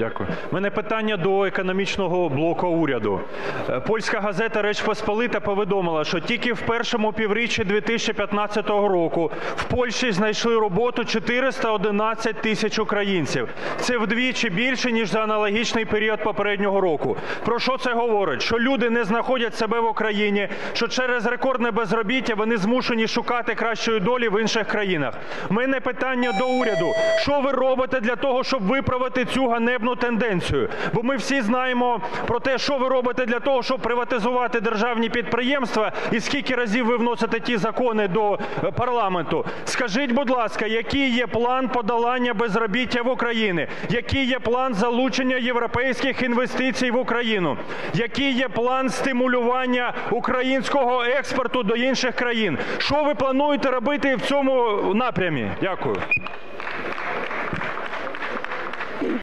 Дякую. У мене питання до економічного блоку уряду. Е, Польська газета «Реч Посполита» повідомила, що тільки в першому півріччі 2015 року в Польщі знайшли роботу 411 тисяч українців. Це вдвічі більше, ніж за аналогічний період попереднього року. Про що це говорить? Що люди не знаходять себе в Україні, що через рекордне безробіття вони змушені шукати кращої долі в інших країнах. У мене питання до уряду. Що ви робите для того, щоб виправити цю ганебну тенденцію? Бо ми всі знаємо про те, що ви робите для того, щоб приватизувати державні підприємства, і скільки разів ви вносите ті закони до е, парламенту. Скажіть, будь ласка, який є план подолання безробіття в Україні? Який є план залучення європейських інвестицій в Україну? Який є план стимулювання українського експорту до інших країн? Що ви плануєте робити в цьому напрямі? Дякую.